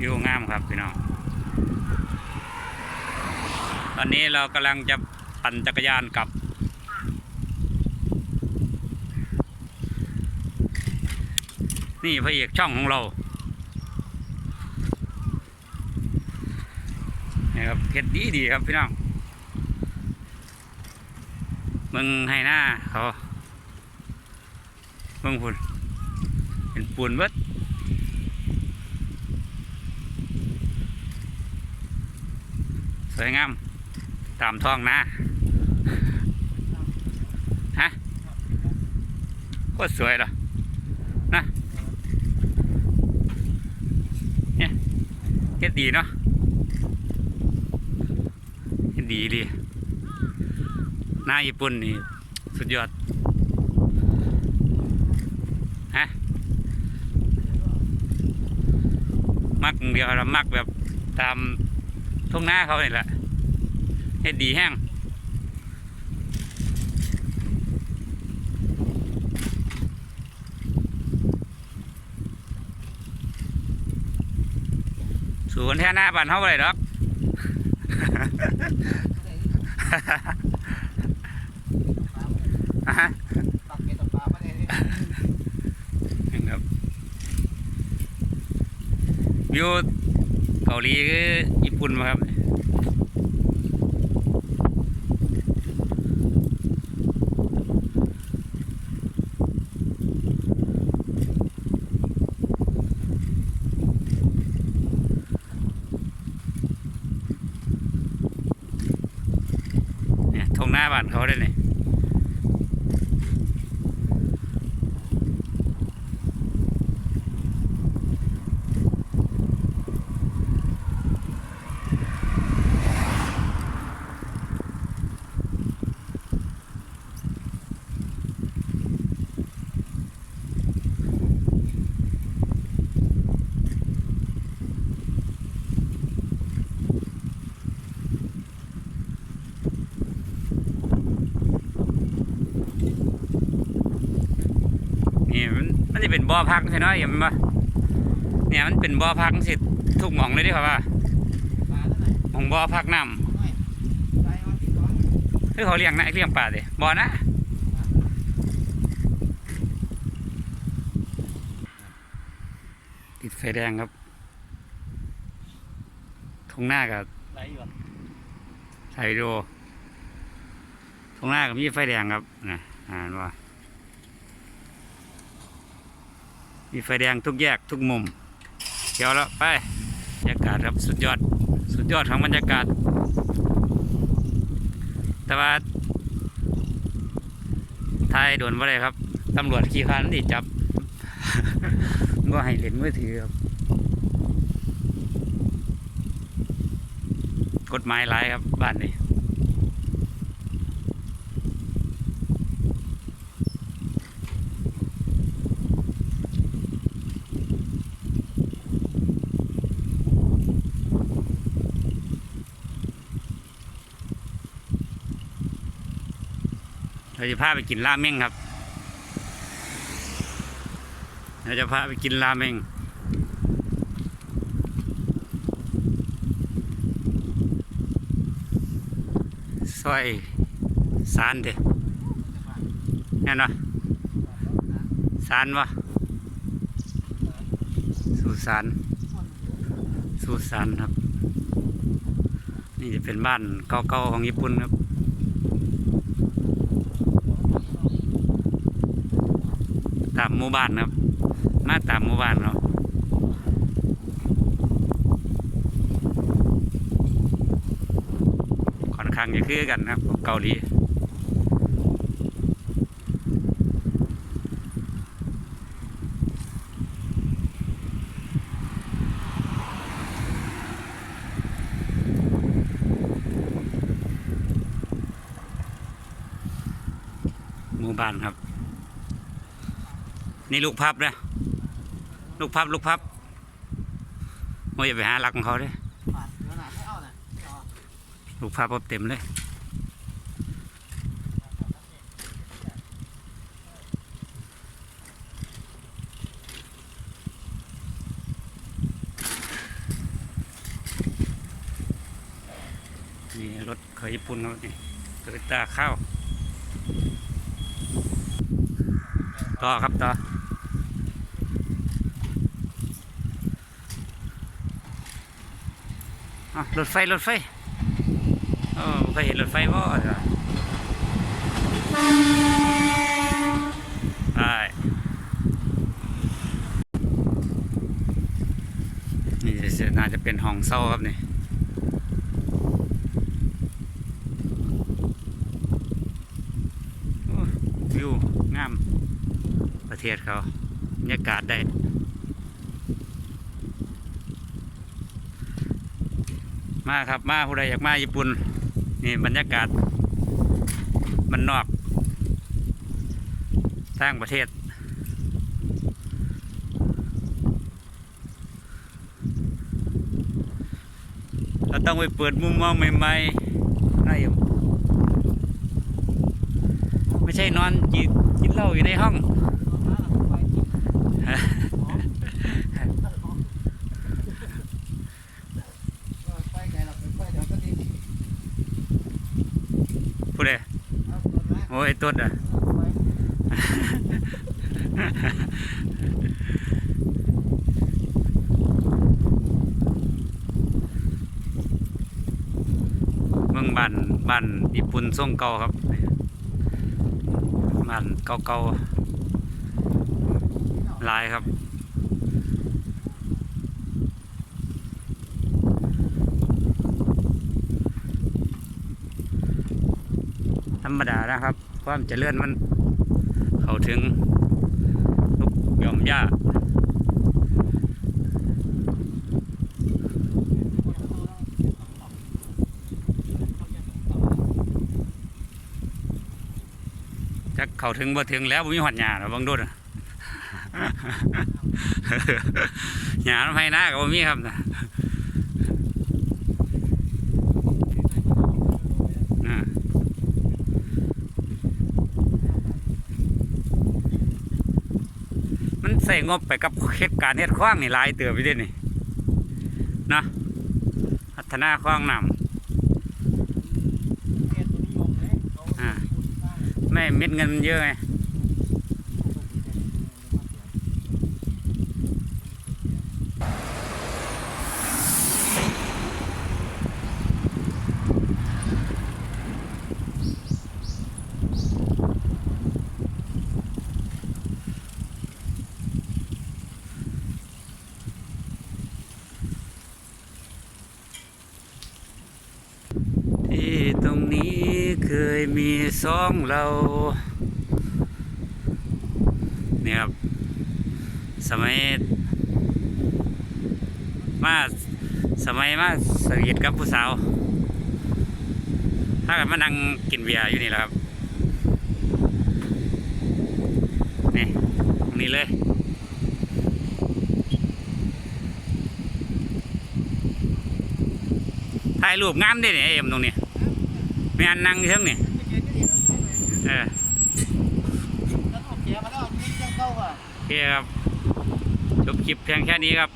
วิวงามครับพี่น้อง ตอนนี้เรากำลังจะปั่นจักรยานกลับ นี่พระเอกช่องของเรานี่ครับเฮ็ดดีดีครับพี่น้อง มึงให้หน้าเขา เบิ่งพุ่นเป็นปูนเบิดสวยงาม ตามท้องนะฮะโคตรสวยเหรอนะเนี่ยเฮ็ดดีเนาะเฮ็ดดีดีหน้าญี่ปุ่นนี่ สุดยอด ฮะ มักอย่างเดียวเรามักแบบตามทุ่งหน้าเขานี่แหละเฮ็ดดีแห้งสูนแท่หน้าบ้านเฮาบ่ได้ดอกอะฮะตักเก็ดปลาไม่ได้นะครับ วิวเกาหลีคือญี่ปุ่นมาครับเนี่ยทงหน้าบ้านเขาได้เลย นี่มันมันจะเป็นบ่อพักใช่ไหมเห็นไหมเนี่ยมันเป็นบ่อพักสิทุกหม่องเลยเดิครับว่าปลาแล้วไหนหม่องบ่อพักน้น้อยใส่เอาติดก้อนำคือเขาเลี้ยงนะเลี้ยงปลาดิบ่อนะติดไฟแดงครับทงหน้ากับไหลอยู่ไทยโดทงหน้ากับมีไฟแดงครับนะอ่านว่า มีไฟแดงทุกแยกทุกมุมเดี๋ยวแล้วไปบรรยากาศครับสุดยอดสุดยอดของบรรยากาศ แต่ว่าไทยโดนว่าไรครับตำรวจขี่คันที่จับก็ให้เล่นมือถือครับกฎหมายหลายครับบ้านนี้ เราจะพาไปกินราเมงครับ เราจะพาไปกินราเมงซอยสารเด้แน่นวะสารวะสุสานสุสานครับ นี่จะเป็นบ้านเก่าๆของญี่ปุ่นครับ ตามหมู่บ้านครับ มาตามหมู่บ้านเนาะค่อนข้างจะคือกันนะครับกับเกาหลีหมู่บ้านครับ นี่ลูกพับนะลูกพับลูกพับโอ้ยไปหาหลักของเขาด้วยลูกพับเต็มเลยนี่รถเคยญี่ปุ่นเขานี่โตโยต้าข้าวต่อครับต่อ อะรถไฟรถไฟโอ้เคยเห็นรถไฟบ่จ้ะไปนี่น่าจะเป็นห้องเศร้าครับนี่วิวงามประเทศเขาบรรยากาศได้ มาครับมาผู้ใดอยากมาญี่ปุ่นนี่บรรยากาศมันนอกสร้างประเทศ เราต้องไปเปิดมุมมองใหม่ๆได้อยู่ไม่ใช่นอนกินกินเหล้าอยู่ในห้อง ไปไกลหรอกไปเดี๋ยวก็ดี ผู้ใด เอาต้นไม้ โอ้ยต้นอะเมืองบ้านบ้านญี่ปุ่นส่งเก่าครับบ้านเก่าๆหลายครับ ธรรมดานะครับ ความเจริญมัน เข้าถึงทุกยอมหญ้าจะเข้าถึงบ่ถึงแล้วบ่มีหอดหญ้าหรอบางดุนหญ้าไมหน้าก็บ่มีครับนะอ่า มันใส่งบไปกับเหตุการณ์เฮ็ดคว้างนี่หลายเติบอยู่เด้นี่เนาะพัฒนาคว้างน้ำเกณฑ์ตัวนิยมเลยเขาอ่าไม่เม็ดเงินมันเยอะไง ที่ตรง นี้เคยมีสองเราเนี่ยครับสมัยมาสมัยมาสวีทกับผู้สาว ถ้ากันมานั่งกินเบียร์อยู่นี่แหละครับ นี่ตรงนี้เลยถ่ายรูปงามเด้เนี่ยเอ็มตรงนี้ ม่อันนั่งอยู่เทิงนี่เออแล้วถูกเกียร์มาแล้วนี่ยังเข้าอะโอเคครับจบคลิปเพียงแค่นี้ครับ